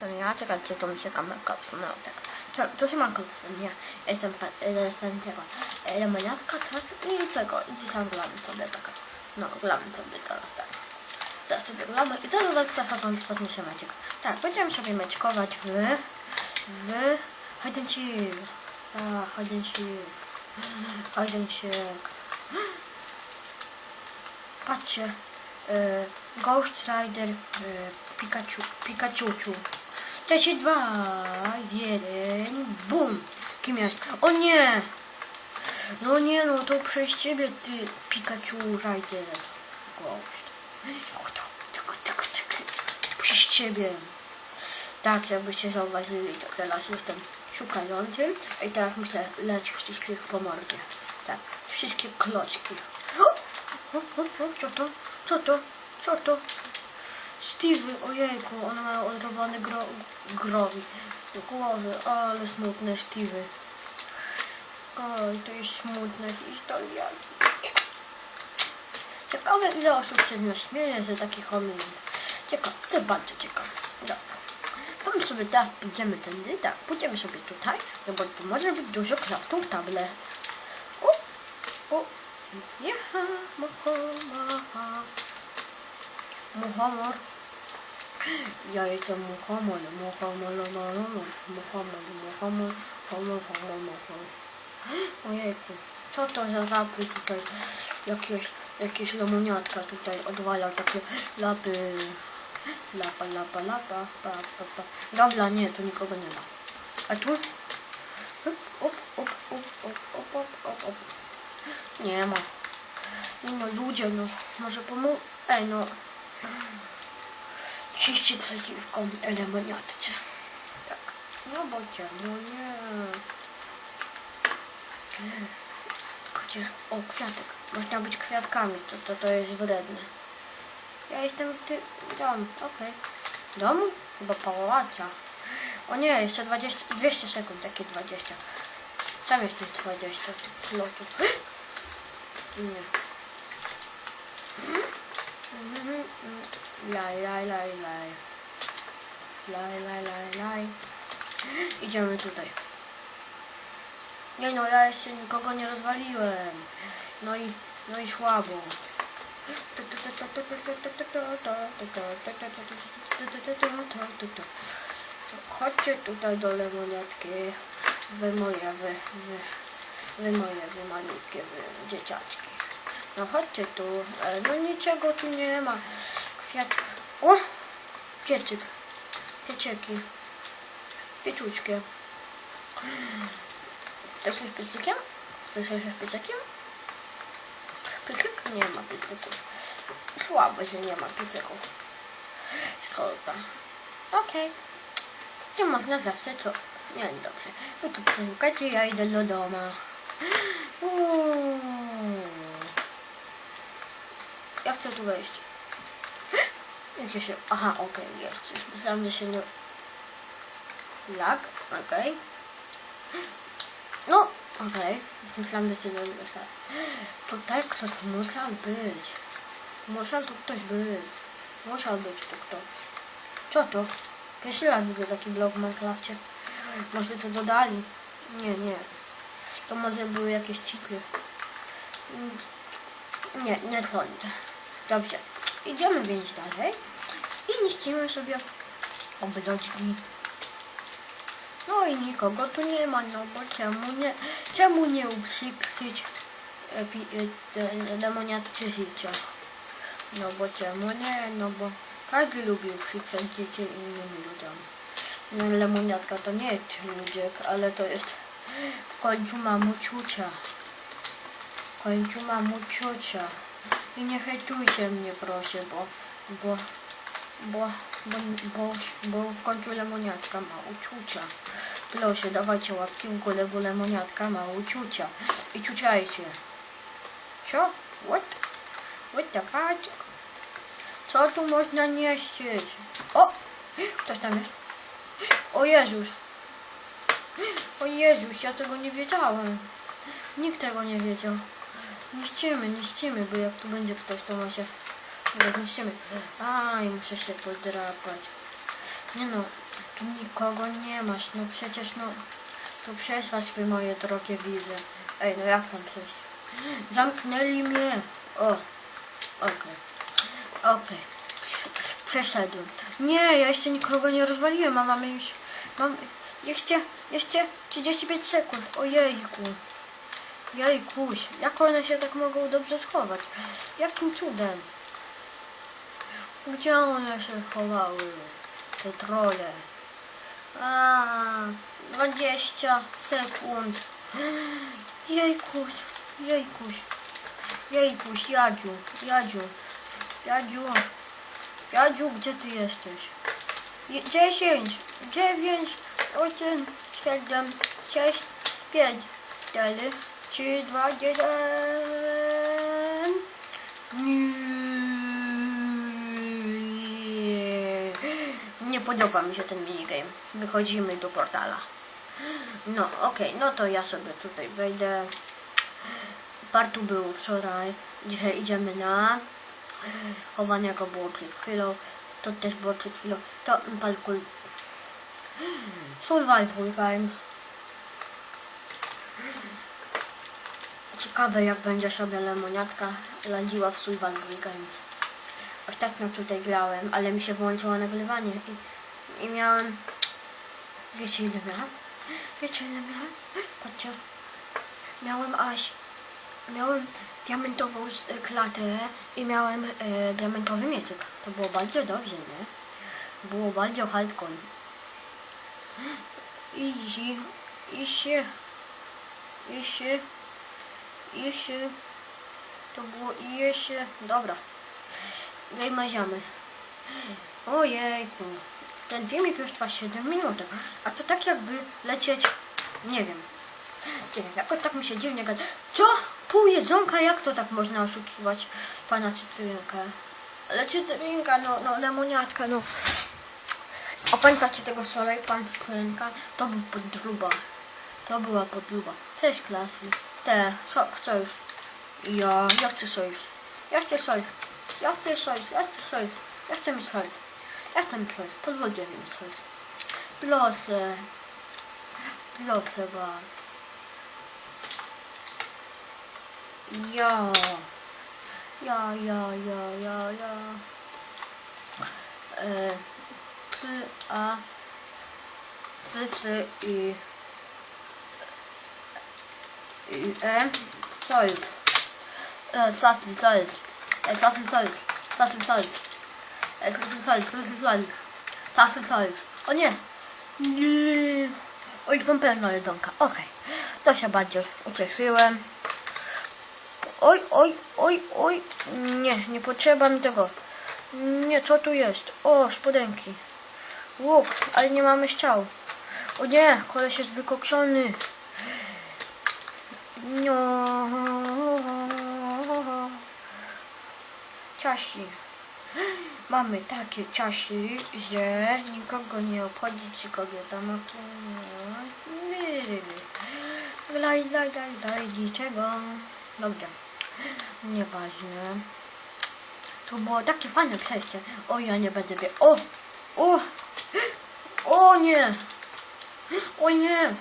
Ja, czekajcie, to mi się kamerka odsunęła, tak. To, się ma ja jestem, jestem tego, lemoniatka, tak, i tego, i dzisiaj gramy sobie taka, no, gramy sobie teraz, tak. Teraz sobie gramy i teraz Alexa Fakon podniesie meczek. Tak, będziemy sobie meczkować w, w seek. A, and seek. Patrzcie, e, Ghost Rider e, Pikachu, Pikachu. 3, 2, 1, bum! Kim jest? O nie! No nie no, to przez ciebie ty Pikachu Rider. Przez ciebie. Tak, jakbyście zauważyli, to teraz jestem szukającym i teraz muszę leć wszystkich po mordzie. Tak, wszystkie klocki. O, o, o, co to? Co to? Co to? Steve, ojejku, one mają odrobany gro, growi. Głowy, ale smutne Steve. Oj, to jest smutna historia. Ciekawe ile osób się naśmieje ze takich homin. Ciekawe, to bardzo ciekawe. Dobra. To my sobie teraz pójdziemy tędy, tak, pójdziemy sobie tutaj, no bo tu może być dużo kraftów table. O, o, jecha, mohomaha muhomor. Ja jestem muhomor, muhomor, muhomor, muhomor, muhomor, muhomor, muhomor. Ojejku, co to za rapy tutaj? Jakieś, jakieś lemoniatka tutaj odwala takie lapy. Lapa, lapa, lapa, pa, pa, pa. Dobra, nie, tu nikogo nie ma. A tu? Op, op, op, op, op, op, op, op. Nie ma. Nie no, ludzie, no, może pomóc. Ej, no. Ciście przeciwko lemoniatce. Tak. No bo czemu nie? Gdzie? O, kwiatek. Można być kwiatkami, to, to, to jest wredne. Ja jestem ty... dom, okej. Dom? Chyba pałaca. O nie, jeszcze 20, 200 sekund, takie 20. Sam jest tych 20 tych kloców. Nie. Laj, laj, laj, laj. Laj, laj, laj, laj. Idziemy tutaj. Nie no, ja jeszcze nikogo nie rozwaliłem. No i, no i słabo. Chodźcie tutaj do lemoniatki. Wy moje, wy, wy, wy moje, wy malutkie, wy dzieciaczki. No chodźcie tu. E, No niczego tu nie ma. Kwiat. O! Piecyk. Piecieki. Pieczuczkie. Ktoś jest piecykiem? Ktoś jest piecykiem? Piecyk? Nie ma piecyków. Słabo, że nie ma piecyków. Szkoda. Okej. Nie można zawsze co... Nie, dobrze. Wy tu przesłuchajcie, ja idę do domu. Uuu. Ja chcę tu wejść. Jak ja się... Aha, okej, jest. Już myślałam, że się nie... Lag? Okej. No, okej. Myślałam, że się nie wyszedł. Tutaj ktoś musiał być. Musiał tu ktoś być. Musiał być tu ktoś. Co to? Pierwszy raz widzę taki blog w Minecrafcie. Może to dodali? Nie, nie. To może były jakieś. Mm, Nie, nie sądzę. Dobrze. Idziemy więc dalej i niszczymy sobie obroczki. No i nikogo tu nie ma, no bo czemu nie, czemu nie uprzykrzyć e, e, te lemoniatce życia? No bo czemu nie, no bo każdy lubi uprzykrzać życie innym ludziom. No, lemoniatka to nie jest ludziek, ale to jest w końcu mamuciucia. W końcu mamuciucia. I nie hejtujcie mnie proszę, bo, bo, bo, bo, bo, bo w końcu lemoniatka ma uczucia. Proszę, dawajcie łapki w górę, bo lemoniatka ma uczucia. I ciuciajcie. Co? What? What the fuck? Co tu można niszczyć? O! Ktoś tam jest. O Jezus! O Jezus, ja tego nie wiedziałem. Nikt tego nie wiedział. Niszczymy, niszczymy, bo jak tu będzie ktoś, to ma się... Dobra, niszczymy. Aj, muszę się podrapać. Nie no, Tu nikogo nie masz, no przecież no... Tu przesłać by moje drogie wizy. Ej, no jak tam przejść? Zamknęli mnie. O, okej. Okej. Prze- Przeszedłem. Nie, ja jeszcze nikogo nie rozwaliłem, a mamy już... Mam jeszcze, jeszcze 35 sekund. Ojejku. Jejkuś, jak one się tak mogą dobrze schować? Jakim cudem? Gdzie one się chowały? Te trole. A, 20 sekund. Jejkuś, jejkuś. Jejkuś, Jadziu, Jadziu, Jadziu, Jadziu, gdzie ty jesteś? Je- 10, 9, 8, 7, 6, 5, 4, 3, 2, 1. Nie. Nie podoba mi się ten minigame. Wychodzimy do portala. No, okej, no to ja sobie tutaj wejdę. Partu był wczoraj. Dzisiaj idziemy na chowanie, go było przed chwilą. To też było przed chwilą. To parkour. Survival Games. Ciekawe jak będzie sobie lemoniatka radziła w Survival Games. Ostatnio tutaj grałem, ale mi się włączyło nagrywanie i, i miałem... Wiecie ile miałem? Wiecie ile miałem? Patrzcie. Miałem aż... Miałem diamentową klatę i miałem e, diamentowy mieczyk. To było bardzo dobrze, nie? Było bardzo hardcore. Easy. Easy. Easy. Easy. To było easy. Dobra. Gejmaziamy. Ojejku. Ten filmik już trwa 7 minut. A to tak jakby lecieć, nie wiem. Nie wiem, jakoś tak mi się dziwnie gada. Co? Pół jedzonka? Jak to tak można oszukiwać pana cytrynkę? Ale cytrynka, no, no lemoniatka, no. A pamiętacie tego wczoraj, pan cytrynka? To był podruba. To była podruba. Cześć klasy. Te, co, co już? Ja, ja chcę sojusz. Ja chcę sojusz. Ja chcę sojusz, ja chcę sojusz. Ja chcę mieć sojusz. Ja chcę mieć sojusz. Pozwólcie mi mieć sojusz. Proszę. Proszę was. Ja. Ja, ja, ja, ja, ja. E, P, A, F, I, I, E, co jest? E, Sasy, co jest? E, Sasy, co jest? Sasy, co jest? E, Sasy, co jest? Sasy, co jest? Sasy, co jest? O nie! Nie! Oj, mam pełno jedzonka. Okej. To się bardziej ucieszyłem. Oj, oj, oj, oj. Nie, nie potrzeba mi tego. Nie, co tu jest? O, spodenki. Łuk, ale nie mamy ściał. O nie, koleś jest wykokszony. No. Ciasi. Mamy takie ciasi, że nikogo nie obchodzi, czy kobieta ma Laj, laj, laj, laj, niczego. Dobra. Nieważne. To było takie fajne przejście. O, ja nie będę wie. O! O! O nie! O nie!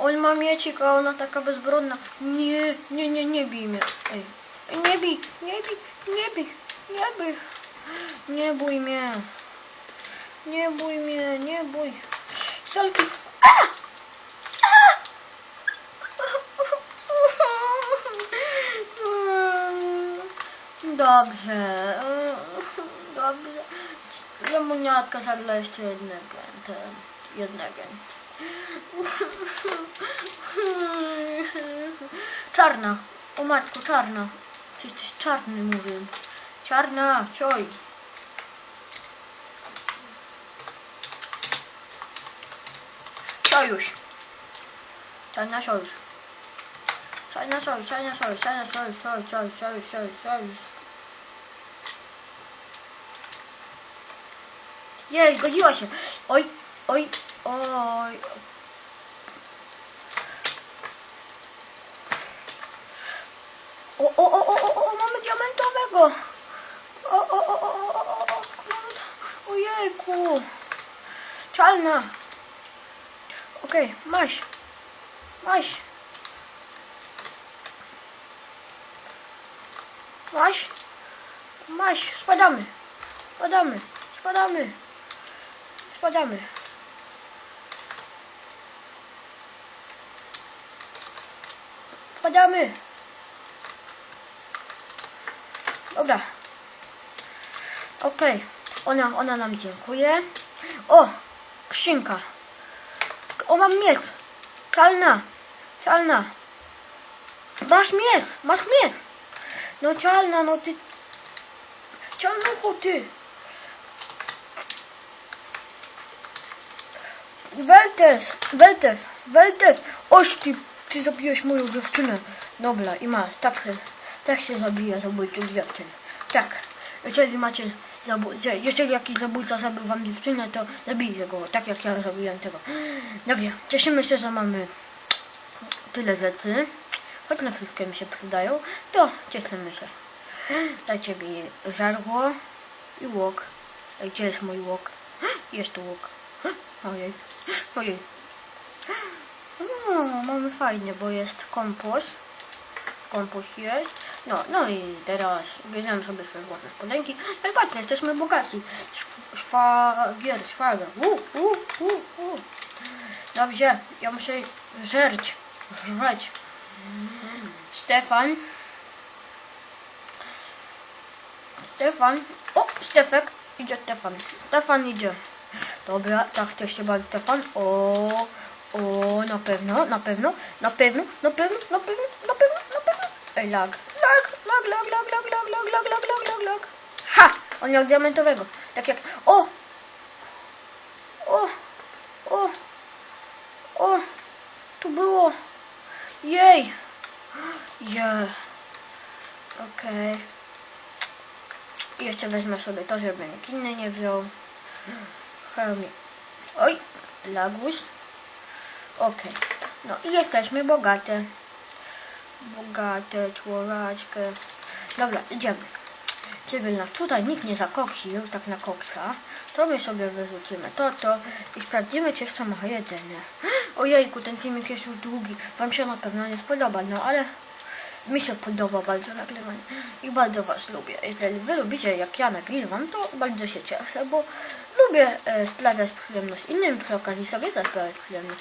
On ma miecik, a ona taka bezbronna. Nie, nie, nie, nie bij mnie. Ej, nie bij, nie bij, nie bij, nie bij. Nie bój mnie. Nie bój mnie, nie bój. A! Dobrze. Dobrze. Lemoniatka zagra jeszcze jednego. Jednego. Czarna. O matko, czarna. Ty jesteś czarny, murzyn. Czarna, cioj. Sojusz. Czarna sojusz. Czarna sojusz, czarna sojusz, czarna sojusz, sojusz, sojusz, sojusz, sojusz, sojusz. Jej, zgodziła się. Oj, oj, oj. O, o, o, o, o, o, mamy diamentowego. O, o, o, o, o, o, o. Ojejku. Czarna! Okej, maś! Maś! Maś! Maś! Spadamy! Spadamy! Spadamy! Spadamy! Spadamy! Dobra. Okej. Ona, ona nam dziękuje. O! Skrzynka. O, mam miecz. Czalna. Czalna. Masz miecz. Masz miecz. No czalna, no ty. Czalnuchu ty. Weltes. Weltes. Weltes. Oś ty. Ty zabiłeś moją dziewczynę. Dobra, i masz. Tak się, tak się zabija zabójców dziewczyn. Tak. Jeżeli macie jeżeli jakiś zabójca zabił wam dziewczynę, to zabijcie go, tak jak ja zrobiłem tego. Dobra, cieszymy się, że mamy tyle rzeczy. Choć na wszystkie mi się przydają, to cieszymy się. Dajcie mi żarło i. Ej, gdzie jest mój łuk? Jest tu łuk. Ojej, ojej. No, mamy fajnie, bo jest kompost. Kompost jest. No, no i teraz bierzemy sobie swoje własne spodenki. No i patrzcie, jesteśmy bogaci. Szw- Szwagier, szwagier. U, u, u, u. Dobrze, ja muszę żerć. Żreć. Stefan. Stefan. O, Stefek. Idzie Stefan. Stefan idzie. Dobra, tak też się bawi Stefan. O, o, na pewno, na pewno, na pewno, na pewno, na pewno, na pewno, na pewno. Ej, lag. Lag, lag, lag, lag, lag, lag, lag, lag, lag, lag, lag, lag. Ha! On miał diamentowego. Tak jak... O! O! O! O! Tu było! Jej! Je! Okej. I jeszcze wezmę sobie to, żeby nikt inny nie wziął. Chemii. Oj! Lagus. Okej. No i jesteśmy bogate. Bogate człowaczkę. Dobra, idziemy. Żeby nas tutaj nikt nie zakoksił, tak na koksa, to my sobie wyrzucimy to, to i sprawdzimy, czy jeszcze ma jedzenie. Ojejku, ten filmik jest już długi. Wam się na pewno nie spodoba, no ale mi się podoba bardzo nagrywanie i bardzo Was lubię. Jeżeli Wy lubicie, jak ja nagrywam, to bardzo się cieszę, bo lubię e, sprawiać przyjemność innym, przy okazji sobie też sprawiać przyjemność.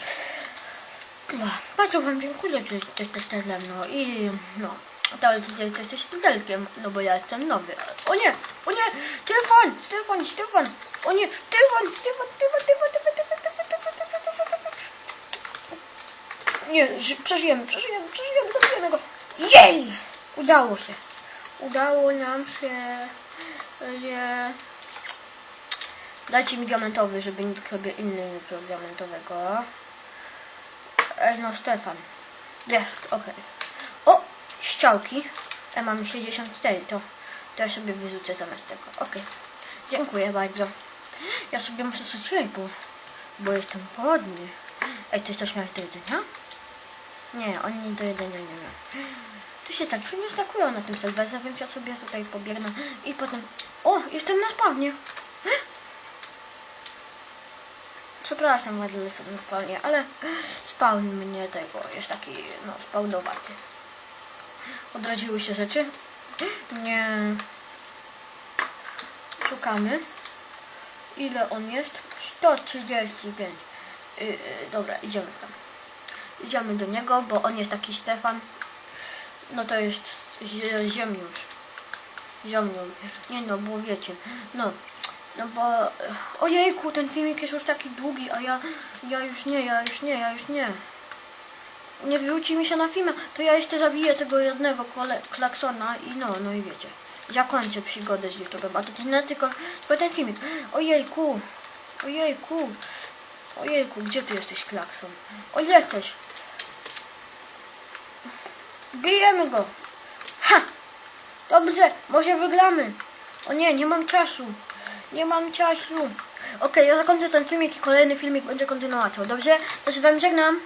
No, bardzo Wam dziękuję, że jesteście ze mną i no, teraz dzisiaj jesteś studentem, no bo ja jestem nowy. O nie, o nie, Stefan, Stefan, Stefan, o nie, Stefan, Stefan, Stefan, Stefan, Stefan, Stefan, Stefan, Stefan, Stefan, Stefan. Nie, ży- przeżyjemy, przeżyjemy, przeżyjemy, zabijemy go. Jej! Udało się. Udało nam się. Nie. Dajcie mi diamentowy, żeby nikt sobie inny nie wziął diamentowego. Ej, no Stefan. Jest, okej. O, ściałki. E, mam 64, to, to ja sobie wyrzucę zamiast tego. Okej. Dziękuję bardzo. Ja sobie muszę coś bo, bo jestem głodny. Ej, ty coś miałeś do jedzenia? Nie, oni do jedzenia nie mają. Tu się tak nie stakują na tym serwerze, więc ja sobie tutaj pobiegnę i potem... O, jestem na spawnie. Przepraszam jestem na spawnie, ale spawn mnie tego jest taki, no, spawnowaty. Odradziły się rzeczy. Nie. Szukamy. Ile on jest? 135. Yy, dobra, idziemy tam. Idziemy do niego, bo on jest taki Stefan. No to jest zie- ziemniusz. Ziemniusz. Nie no, bo wiecie. No, no bo... Ojejku, ten filmik jest już taki długi, a ja... Ja już nie, ja już nie, ja już nie. Nie wrzuci mi się na filmie, to ja jeszcze zabiję tego jednego kole- klaksona i no, no i wiecie. Zakończę przygodę z YouTube'em, a to nie tylko, tylko ten filmik. Ojejku, ojejku, ojejku, gdzie ty jesteś klakson? O, jesteś. Bijemy go. Ha! Dobrze, może wygramy. O nie, nie mam czasu. Nie mam czasu. Okej, ja zakończę ten filmik i kolejny filmik będzie kontynuacją. Dobrze? To się wam żegnam.